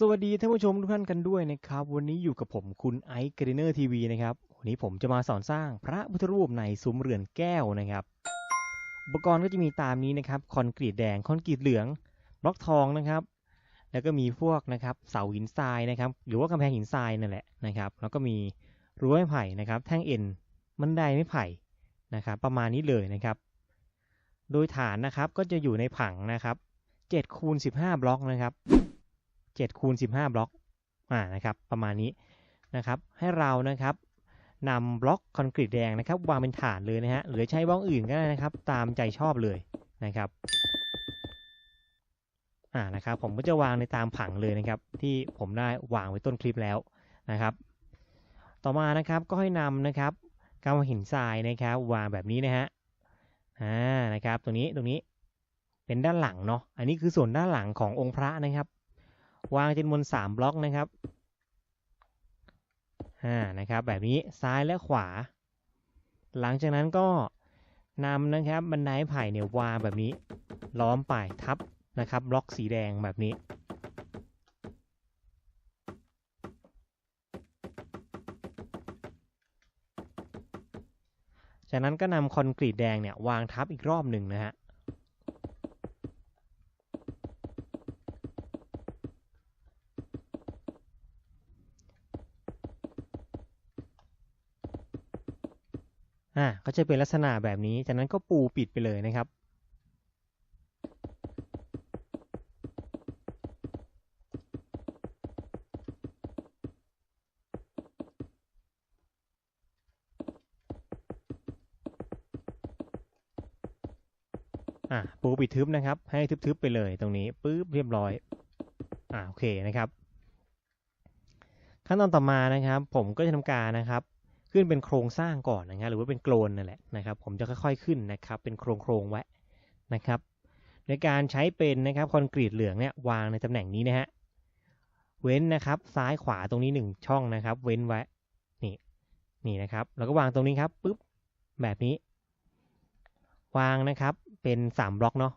สวัสดีท่านผู้ชมทุกท่านกันด้วยนะครับ วันนี้อยู่กับผมคุณไอซ์กรีเนอร์ทีวีนะครับ วันนี้ผมจะมาสอนสร้างพระพุทธรูปในซุ้มเรือนแก้วนะครับ อุปกรณ์ก็จะมีตามนี้นะครับ คอนกรีตแดง คอนกรีตเหลือง บล็อกทองนะครับ แล้วก็มีพวกนะครับเสาหินทรายนะครับ หรือว่ากำแพงหินทรายนั่นแหละนะครับ แล้วก็มีรั้วไม้ไผ่นะครับ แท่งเอ็นบันไดไม้ไผ่นะครับ ประมาณนี้เลยนะครับ โดยฐานนะครับก็จะอยู่ในผังนะครับ7คูณ15 บล็อกนะครับ 7คูณ15 บล็อกอ่านะครับประมาณนี้นะครับให้เรานะครับนำบล็อกคอนกรีตแดงนะครับวางเป็นฐานเลยนะฮะหรือใช้บล็อกอื่นก็ได้นะครับ ตามใจชอบเลยนะครับอ่านะครับผมก็จะวางในตามผังเลยนะครับ ที่ผมได้วางไว้ต้นคลิปแล้วนะครับ ต่อมานะครับก็ให้นำนะครับกำมหินทรายนะครับ วางแบบนี้นะฮะอ่านะครับตรงนี้ตรงนี้เป็นด้านหลังเนาะอันนี้คือส่วนด้านหลังขององค์พระนะครับ วางจำนวน3บล็อกนะครับอ่านะครับ แบบนี้ซ้ายและขวา หลังจากนั้นก็นำนะครับบันไดไผ่เนี่ยวางแบบนี้ ล้อมไปทับนะครับ บล็อกสีแดงแบบนี้จากนั้นก็นำคอนกรีตแดงเนี่ยวางทับอีกรอบหนึ่งนะฮะ อ่าก็จะเป็นลักษณะแบบนี้ จากนั้นก็ปูปิดไปเลยนะครับ อ่าปูปิดทึบนะครับ ให้ทึบๆไปเลยตรงนี้ปึ๊บเรียบร้อย อ่าโอเคนะครับ ขั้นตอนต่อมานะครับ ผมก็จะทำการนะครับ ขึ้นเป็นโครงสร้างก่อนนะครับหรือว่าเป็นโกลนนั่นแหละนะครับ ผมจะค่อยๆขึ้นนะครับ เป็นโครงโครงไว้นะครับ ในการใช้เป็นนะครับคอนกรีตเหลืองเนี่ยวางในตำแหน่งนี้นะฮะเว้นนะครับซ้ายขวาตรงนี้หนึ่งช่องนะครับ เว้นไว้นี่นี่นะครับ แล้วก็วางตรงนี้ครับปุ๊บแบบนี้ วางนะครับเป็น3บล็อกเนาะ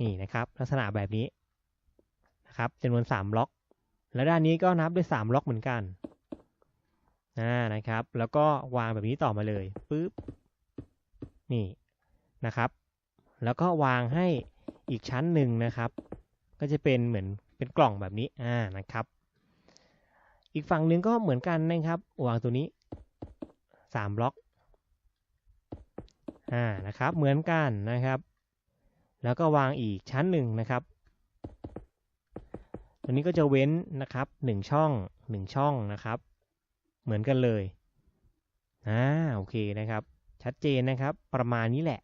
นี่นะครับ ลักษณะแบบนี้นะครับจำนวน3บล็อก แล้วด้านนี้ก็นับด้วย3บล็อกเหมือนกัน อ่านะครับ แล้วก็วางแบบนี้ต่อมาเลยปุ๊บนี่นะครับ แล้วก็วางให้อีกชั้นหนึ่งนะครับ ก็จะเป็นเหมือนเป็นกล่องแบบนี้อ่านะครับ อีกฝั่งหนึ่งก็เหมือนกันนะครับ วางตัวนี้3บล็อกอ่านะครับ เหมือนกันนะครับ แล้วก็วางอีกชั้นหนึ่งนะครับตัวนี้ก็จะเว้นนะครับ1ช่อง1ช่องนะครับ เหมือนกันเลยอ่าโอเคนะครับ ชัดเจนนะครับ ประมาณนี้แหละ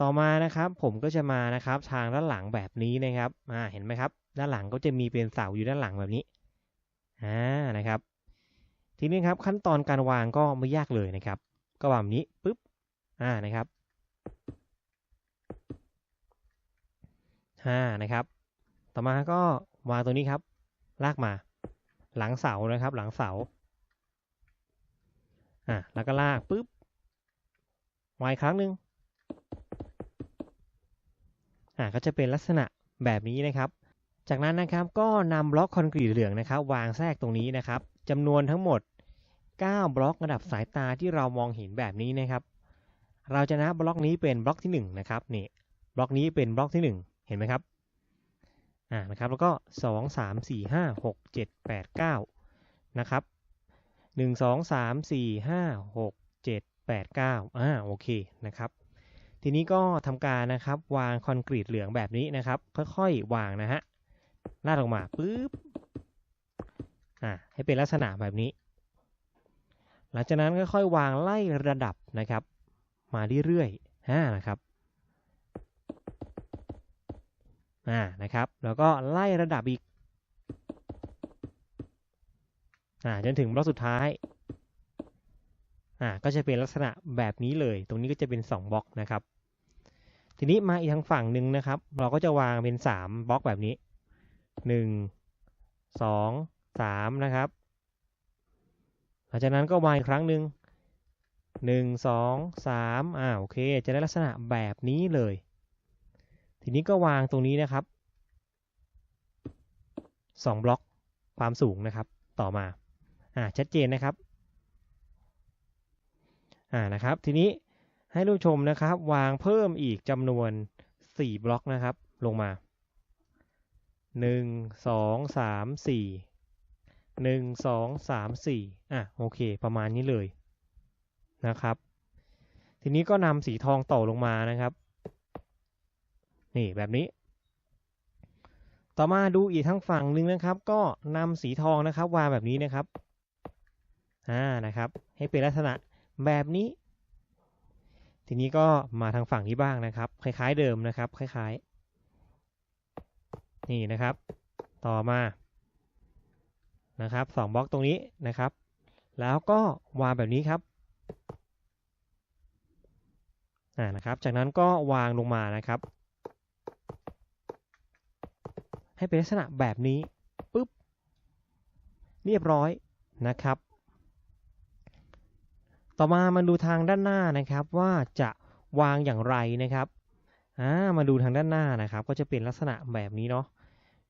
ต่อมานะครับ ผมก็จะมานะครับ ทางด้านหลังแบบนี้นะครับอ่าเห็นไหมครับ ด้านหลังก็จะมีเป็นเสาอยู่ด้านหลังแบบนี้อ่านะครับ ทีนี้ครับขั้นตอนการวางก็ไม่ยากเลยนะครับ ก็วางแบบนี้ปุ๊บอ่านะครับอ่านะครับ ต่อมาก็วางตัวนี้ครับ ลากมา หลังเสานะครับ หลังเสาอะแล้วก็ลากปุ๊บวางครั้งหนึ่งอะก็จะเป็นลักษณะแบบนี้นะครับ จากนั้นนะครับก็นำบล็อกคอนกรีตเหลืองนะครับ วางแทรกตรงนี้นะครับจำนวนทั้งหมด 9 บล็อกระดับสายตาที่เรามองเห็นแบบนี้นะครับ เราจะนับบล็อกนี้เป็นบล็อกที่1นะครับนี่บล็อกนี้เป็นบล็อกที่ 1 เห็นไหมครับ อ่านะครับแล้วก็ 2 3 4 5 6 7 8 9 นะครับ 1 2 3 4 5 6 7 8 9อ่าโอเคนะครับ ทีนี้ก็ทำการนะครับวางคอนกรีตเหลืองแบบนี้นะครับ ค่อยๆ วางนะฮะลาดลงมาปุ๊บอ่าให้เป็นลักษณะแบบนี้ หลังจากนั้นค่อยๆวางไล่ระดับนะครับ มาเรื่อยๆอ่านะครับ อ่านะครับ แล้วก็ไล่ระดับอีกอ่าจนถึงบล็อกสุดท้ายอ่าก็จะเป็นลักษณะแบบนี้เลย ตรงนี้ก็จะเป็น 2บล็อกนะครับ ทีนี้มาอีกทางฝั่งหนึ่งนะครับ เราก็จะวางเป็น 3บล็อกแบบนี้ 1 2 3 นะครับ หลังจากนั้นก็วางอีกครั้งหนึ่ง1 2 3อ่าโอเค จะได้ลักษณะแบบนี้เลย ทีนี้ก็วางตรงนี้นะครับ2บล็อกความสูงนะครับ ต่อมาอ่าชัดเจนนะครับอ่านะครับ ทีนี้ให้ทุกชมนะครับ วางเพิ่มอีกจำนวน 4 บล็อกนะครับ ลงมา 1 2 3 4 1 2 3 4อะโอเค ประมาณนี้เลยนะครับ ทีนี้ก็นำสีทองต่อลงมานะครับ นี่แบบนี้ ต่อมาดูอีกทั้งฝั่งหนึ่งนะครับ ก็นำสีทองนะครับวางแบบนี้นะครับอ่านะครับ ให้เป็นลักษณะแบบนี้ ทีนี้ก็มาทางฝั่งนี้บ้างนะครับ คล้ายๆเดิมนะครับ คล้ายๆ นี่นะครับ ต่อมานะครับสองบล็อกตรงนี้นะครับ แล้วก็วางแบบนี้ครับอ่านะครับ จากนั้นก็วางลงมานะครับ ให้เป็นลักษณะแบบนี้ปุ๊บเรียบร้อยนะครับ ต่อมามาดูทางด้านหน้านะครับว่าจะวางอย่างไรนะครับอ่ามาดูทางด้านหน้านะครับ ก็จะเป็นลักษณะแบบนี้เนาะ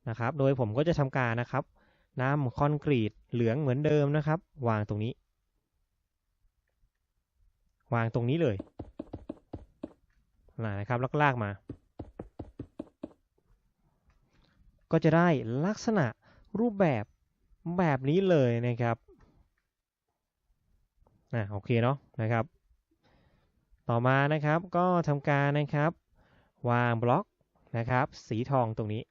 นะครับ โดยผมก็จะทำการนะครับนำคอนกรีตเหลืองเหมือนเดิมนะครับ วางตรงนี้ วางตรงนี้เลยนะครับล้วก็ลากมา ก็จะได้ลักษณะรูปแบบแบบนี้เลยนะครับอ่าโอเคเนาะนะครับ ต่อมานะครับก็ทำการนะครับ วางบล็อกนะครับ สีทองตรงนี้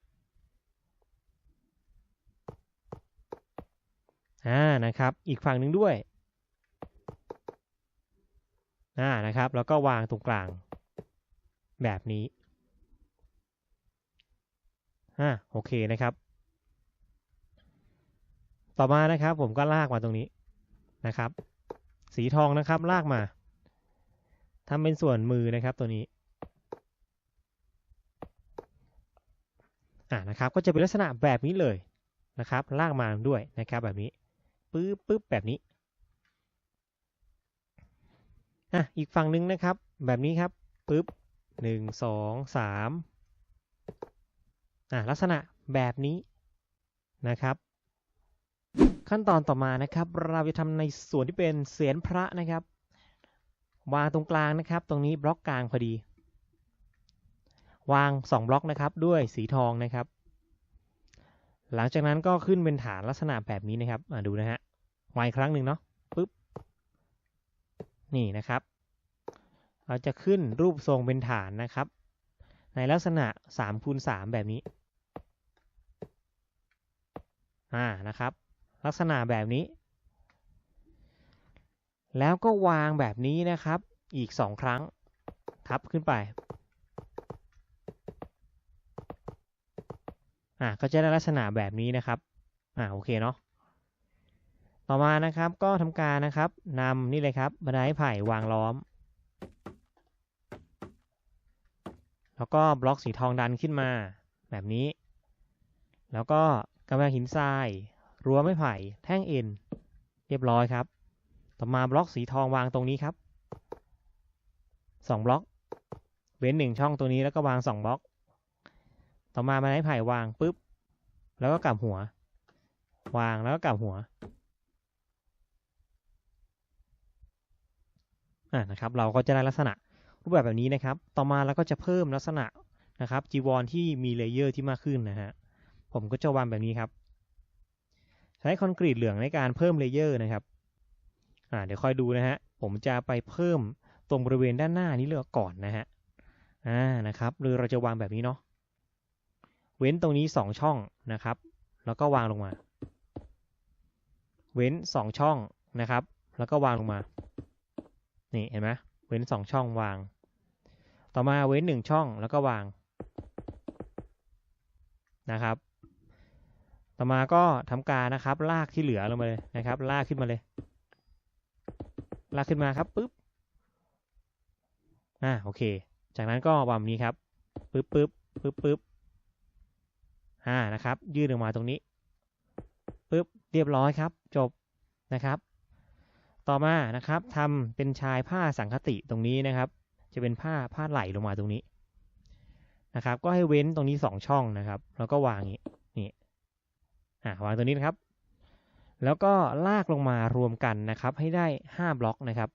อ่านะครับอีกฝั่งหนึ่งด้วยอ่านะครับแล้วก็วางตรงกลางแบบนี้ อ่าโอเคนะครับ ต่อมานะครับผมก็ลากมาตรงนี้นะครับ สีทองนะครับลากมาทำเป็นส่วนมือนะครับตัวนี้อ่านะครับก็จะเป็นลักษณะแบบนี้เลยนะครับลากมาด้วยนะครับแบบนี้ปึ๊บปึ๊บแบบนี้อะอีกฝั่งหนึ่งนะครับ แบบนี้ครับปึ๊บหนึ่งสองสาม ลักษณะแบบนี้นะครับ ขั้นตอนต่อมานะครับ เราจะทำในส่วนที่เป็นเสียนพระนะครับวางตรงกลางนะครับ ตรงนี้บล็อกกลางพอดี วาง 2 บล็อกนะครับด้วยสีทองนะครับ หลังจากนั้นก็ขึ้นเป็นฐานลักษณะแบบนี้นะครับดูนะฮะวางครั้งหนึ่งเนาะปึ๊บนี่นะครับ เราจะขึ้นรูปทรงเป็นฐานนะครับ ในลักษณะ3คูณ3แบบนี้ อ่านะครับ ลักษณะแบบนี้ แล้วก็วางแบบนี้นะครับ อีก2ครั้ง ทับขึ้นไปอ่าก็จะได้ลักษณะแบบนี้นะครับอ่าโอเคเนาะต่อมานะครับก็ทำการนะครับนำนี่เลยครับบันไดไผ่วางล้อม แล้วก็บล็อกสีทองดันขึ้นมา แบบนี้ แล้วก็ กำแพงหินทราย รั้วไม้ไผ่ แท่งเอ็น เรียบร้อยครับ ต่อมาบล็อกสีทองวางตรงนี้ครับ2บล็อก เว้นหนึ่งช่องตัวนี้แล้วก็วาง2บล็อก ต่อมาไม้ไผ่วางปุ๊บ แล้วก็กลับหัว วางแล้วก็กลับหัวอ่านะครับ เราก็จะได้ลักษณะรูปแบบแบบนี้นะครับ ต่อมาเราก็จะเพิ่มลักษณะนะครับจีวรที่มีเลเยอร์ที่มากขึ้นนะฮะ ผมก็จะวางแบบนี้ครับ ใช้คอนกรีตเหลืองในการเพิ่มเลเยอร์นะครับอ่าเดี๋ยวค่อยดูนะฮะ ผมจะไปเพิ่มตรงบริเวณด้านหน้านี้เลือกก่อนนะฮะอ่านะครับหรือเราจะวางแบบนี้เนาะเว้นตรงนี้ 2 ช่องนะครับ แล้วก็วางลงมา เว้น 2 ช่องนะครับ แล้วก็วางลงมา นี่เห็นไหมเว้น 2 ช่องวาง ต่อมาเว้น 1 ช่องแล้วก็วางนะครับ ต่อมาก็ทำการนะครับ ลากที่เหลือลงมาเลยนะครับ ลากขึ้นมาเลย ลากขึ้นมาครับปุ๊บอ่าโอเค จากนั้นก็วางนี้ครับปึ๊บปึ๊บปึ๊บปึ๊บอ่านะครับ ยืดออกมาตรงนี้ปึ๊บเรียบร้อยครับ จบนะครับ ต่อมานะครับทำเป็นชายผ้าสังคติตรงนี้นะครับ จะเป็นผ้าผ้าไหลลงมาตรงนี้นะครับ ก็ให้เว้นตรงนี้สองช่องนะครับ แล้วก็วางอย่างนี้ อ่าวางตัวนี้นะครับ แล้วก็ลากลงมารวมกันนะครับ ให้ได้ 5 บล็อกนะครับ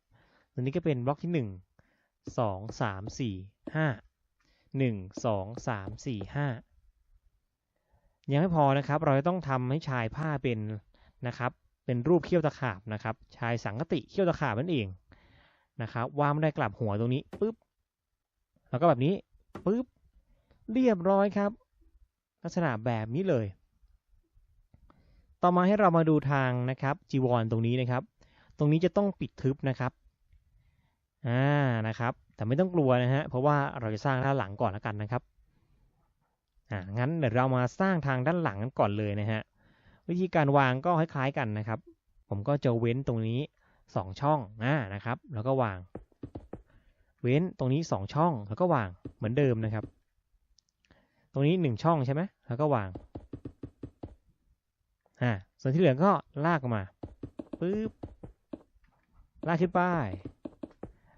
ตัวนี้ก็เป็นบล็อกที่ 1 2 3 4 5 1 2 3 4 5 ยังไม่พอนะครับ เราจะต้องทำให้ชายผ้าเป็นนะครับ เป็นรูปเขี้ยวตะขาบนะครับ ชายสังกติเขี้ยวตะขาบนั่นเองนะครับวางไม่ได้กลับหัวตรงนี้ปุ๊บแล้วก็แบบนี้ปุ๊บเรียบร้อยครับ ลักษณะแบบนี้เลย ต่อมาให้เรามาดูทางนะครับจีวรตรงนี้นะครับ ตรงนี้จะต้องปิดทึบนะครับอ่านะครับ แต่ไม่ต้องกลัวนะฮะเพราะว่าเราจะสร้างด้านหลังก่อนแล้วกันนะครับอ่างั้นเดี๋ยวเรามาสร้างทางด้านหลังกันก่อนเลยนะฮะวิธีการวางก็คล้ายๆกันนะครับ ผมก็จะเว้นตรงนี้ 2 ช่องอ่านะครับ แล้วก็วาง เว้นตรงนี้ 2 ช่องแล้วก็วางเหมือนเดิมนะครับ ตรงนี้ 1 ช่องใช่ไหมแล้วก็วาง อ่าส่วนที่เหลือก็ลากมาปึ๊บลากขึ้นไป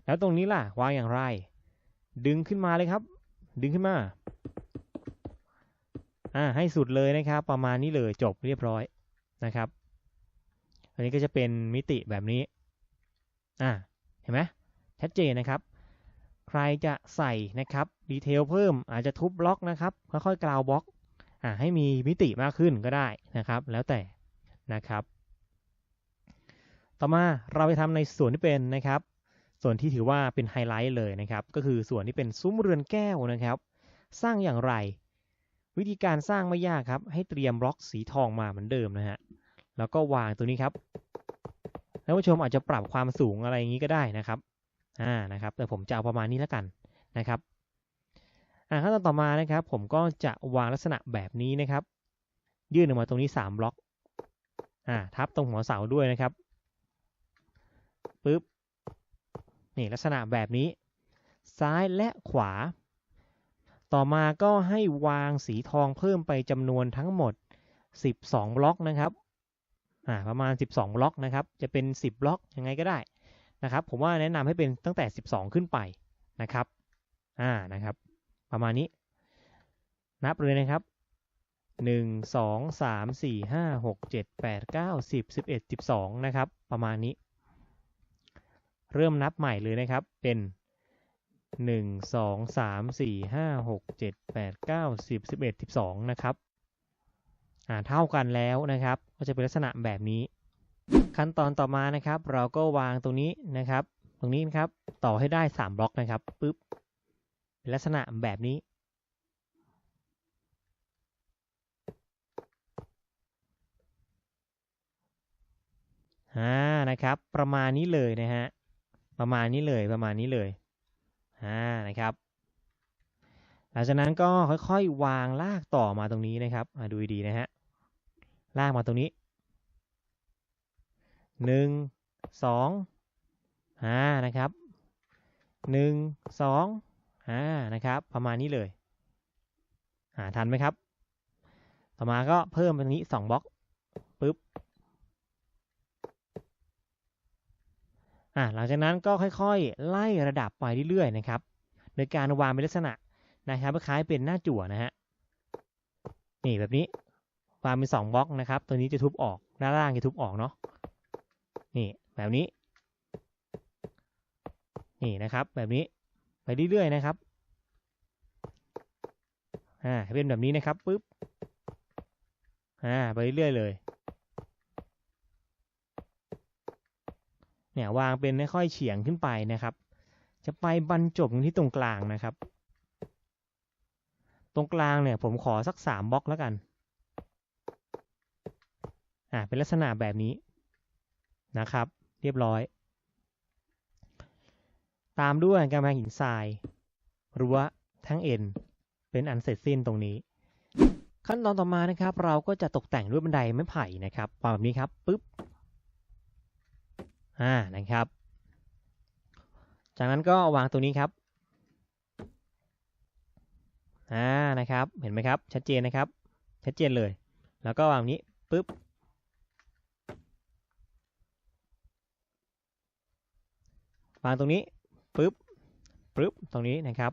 แล้วตรงนี้ล่ะวางอย่างไร ดึงขึ้นมาเลยครับ ดึงขึ้นมาอ่าให้สุดเลยนะครับ ประมาณนี้เลยจบเรียบร้อยนะครับ อันนี้ก็จะเป็นมิติแบบนี้อ่าเห็นไหมชัดเจนนะครับ ใครจะใส่นะครับดีเทลเพิ่มอาจจะทุบบล็อกนะครับค่อยๆกราวบล็อก ให้มีมิติมากขึ้นก็ได้นะครับ แล้วแต่นะครับ ต่อมาเราไปทำในส่วนที่เป็นนะครับ ส่วนที่ถือว่าเป็นไฮไลท์เลยนะครับ ก็คือส่วนที่เป็นซุ้มเรือนแก้วนะครับ สร้างอย่างไร วิธีการสร้างไม่ยากครับ ให้เตรียมบล็อกสีทองมาเหมือนเดิมนะฮะแล้วก็วางตัวนี้ครับท่านผู้ชมอาจจะปรับความสูงอะไรอย่างนี้ก็ได้นะครับอ่านะครับ แต่ผมจะเอาประมาณนี้แล้วกันนะครับ อ่าขั้นตอนต่อมานะครับ ผมก็จะวางลักษณะแบบนี้นะครับ ยื่นออกมาตรงนี้ 3 บล็อกอ่าทับตรงหัวเสาด้วยนะครับปึ๊บนี่ลักษณะแบบนี้ ซ้ายและขวา ต่อมาก็ให้วางสีทองเพิ่มไปจำนวนทั้งหมด 12 บล็อกนะครับอ่าประมาณ 12 บล็อกนะครับ จะเป็น 10 บล็อกยังไงก็ได้นะครับ ผมว่าแนะนำให้เป็นตั้งแต่ 12 ขึ้นไปนะครับอ่านะครับ ประมาณนี้ นับเลยนะครับ1 2 3 4 5 6 7 8 9 10 11 12นะครับ ประมาณนี้ เริ่มนับใหม่เลยนะครับ เป็น1 2 3 4 5 6 7 8 9 10 11 12นะครับ อ่า เท่ากันแล้วนะครับ ก็จะเป็นลักษณะแบบนี้ ขั้นตอนต่อมานะครับ เราก็วางตรงนี้นะครับ ตรงนี้นะครับ ต่อให้ได้3บล็อกนะครับ ปึ๊บ ลักษณะแบบนี้ อ่า นะครับ ประมาณนี้เลยนะฮะ ประมาณนี้เลย ประมาณนี้เลย อ่า นะครับ หลังจากนั้นก็ค่อยๆ วางลากต่อมาตรงนี้นะครับอ่าดูดีๆนะฮะ ลากมาตรงนี้หนึ่งสองอ่า นะครับหนึ่งสอง อ่านะครับ ประมาณนี้เลยอ่าทันไหมครับ ต่อมาก็เพิ่มตรงนี้สองบล็อกปึ๊บอ่าหลังจากนั้นก็ค่อยๆ ไล่ระดับไปเรื่อยๆนะครับ โดยการวางเป็นลักษณะนะครับคล้ายเป็นหน้าจั่วนะฮะนี่แบบนี้วางเป็นสองบล็อกนะครับ ตัวนี้จะทุบออกด้านล่างจะทุบออกเนาะนี่แบบนี้ นี่นะครับแบบนี้ ไปเรื่อยๆนะครับอ่าเป็นแบบนี้นะครับปึ๊บอ่าไปเรื่อยๆเลยเนี่ยวางเป็นค่อยเฉียงขึ้นไปนะครับ จะไปบรรจบที่ตรงกลางนะครับ ตรงกลางเนี่ยผมขอสักสามบล็อกแล้วกันอ่าเป็นลักษณะแบบนี้นะครับ เรียบร้อย ตามด้วยกำแพงหินทรายรั้วทั้งเอ็น เป็นอันเสร็จสิ้นตรงนี้ ขั้นตอนต่อมานะครับ เราก็จะตกแต่งด้วยบันไดไม้ไผ่นะครับวางแบบนี้ครับปึ๊บอ่านะครับ จากนั้นก็วางตัวนี้ครับอ่านะครับ เห็นไหมครับ ชัดเจนนะครับ ชัดเจนเลย แล้วก็วางนี้ปึ๊บวางตรงนี้ ปึ๊บปึ๊บตรงนี้นะครับ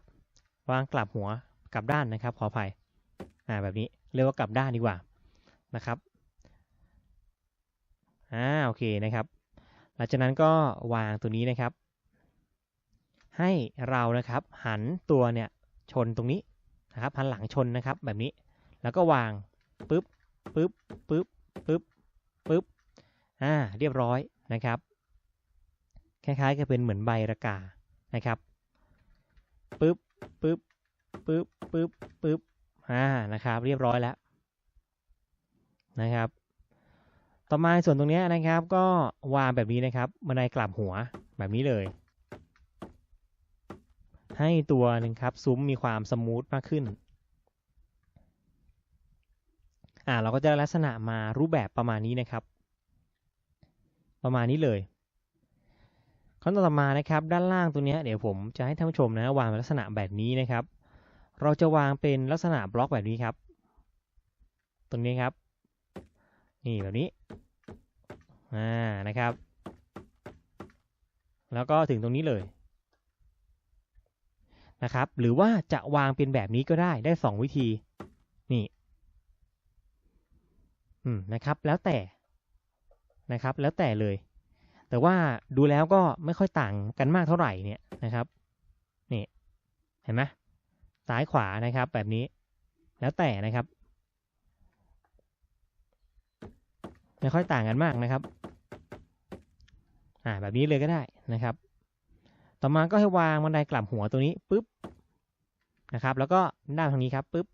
วางกลับหัวกลับด้านนะครับ ขออภัยอ่าแบบนี้เรียกว่ากลับด้านดีกว่านะครับอ่าโอเคนะครับ หลังจากนั้นก็วางตัวนี้นะครับ ให้เรานะครับหันตัวเนี่ยชนตรงนี้นะครับหันหลังชนนะครับแบบนี้ แล้วก็วางปึ๊บปึ๊บปึ๊บปึ๊บปึ๊บอ่าเรียบร้อยนะครับคล้ายๆกับเป็นเหมือนใบระกา นะครับปึ๊บปึ๊บปึ๊บปึ๊บปึ๊บอ่านะครับ เรียบร้อยแล้วนะครับ ต่อมาส่วนตรงนี้นะครับ ก็วางแบบนี้นะครับบันไดกลับหัวแบบนี้เลย ให้ตัวหนึ่งครับซุ้มมีความสมูทมากขึ้นอ่าเราก็จะลักษณะมารูปแบบประมาณนี้นะครับ ประมาณนี้เลย ขั้นตอนต่อมานะครับ ด้านล่างตัวนี้เดี๋ยวผมจะให้ท่านผู้ชมนะวางลักษณะแบบนี้นะครับ เราจะวางเป็นลักษณะบล็อกแบบนี้ครับ ตรงนี้ครับ นี่แบบนี้อ่านะครับ แล้วก็ถึงตรงนี้เลยนะครับ หรือว่าจะวางเป็นแบบนี้ก็ได้ได้ 2 วิธีนี่อืมนะครับ แล้วแต่นะครับ แล้วแต่เลย แต่ว่าดูแล้วก็ไม่ค่อยต่างกันมากเท่าไหร่เนี่ยนะครับนี่เห็นไหมซ้ายขวานะครับแบบนี้แล้วแต่นะครับ ไม่ค่อยต่างกันมากนะครับอ่าแบบนี้เลยก็ได้นะครับ ต่อมาก็ให้วางบันไดกลับหัวตัวนี้ปุ๊บนะครับ แล้วก็ด้านทางนี้ครับปุ๊บ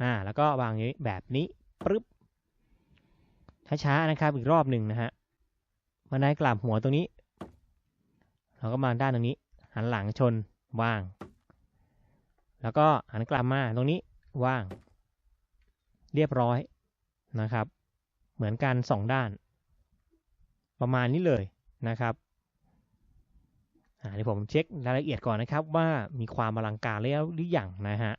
อ่าแล้วก็วางนี้แบบนี้ปุ๊บช้าๆนะครับอีกรอบหนึ่งนะฮะ บันไดกลับหัวตรงนี้ เราก็มาด้านตรงนี้ หันหลังชนว่าง แล้วก็หันกลับมาตรงนี้ว่าง เรียบร้อยนะครับ เหมือนกันสองด้าน ประมาณนี้เลยนะครับเดี๋ยวผมเช็ครายละเอียดก่อนนะครับ ว่ามีความอลังการแล้วหรือยังนะฮะ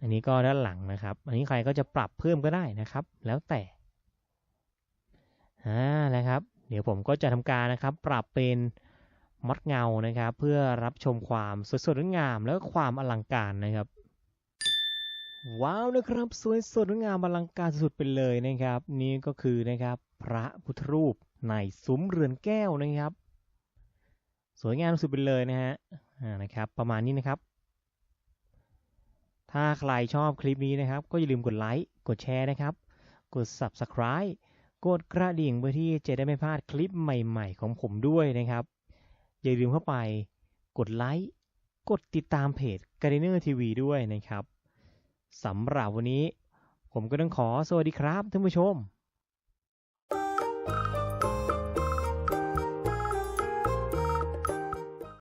อันนี้ก็ด้านหลังนะครับ อันนี้ใครก็จะปรับเพิ่มก็ได้นะครับ แล้วแต่ อ่านะครับ เดี๋ยวผมก็จะทำการนะครับ ปรับเป็นมัดเงานะครับ เพื่อรับชมความสวยสดงาม แล้วก็ความอลังการนะครับ ว้าวนะครับ สวยสดงามอลังการสุดๆไปเลยนะครับ นี่ก็คือนะครับ พระพุทธรูปในซุ้มเรือนแก้วนะครับ สวยงามสุดไปเลยนะฮะอ่านะครับ ประมาณนี้นะครับ ถ้าใครชอบคลิปนี้นะครับ ก็อย่าลืมกดไลค์กดแชร์นะครับ กด Subscribe กดกระดิ่งเพื่อที่จะได้ไม่พลาดคลิปใหม่ๆ ของผมด้วยนะครับ อย่าลืมเข้าไปกดไลค์กดติดตามเพจ g a r d e n e r TV ด้วยนะครับสำหรับวันนี้ ผมก็ต้องขอสวัสดีครับท่านผู้ชม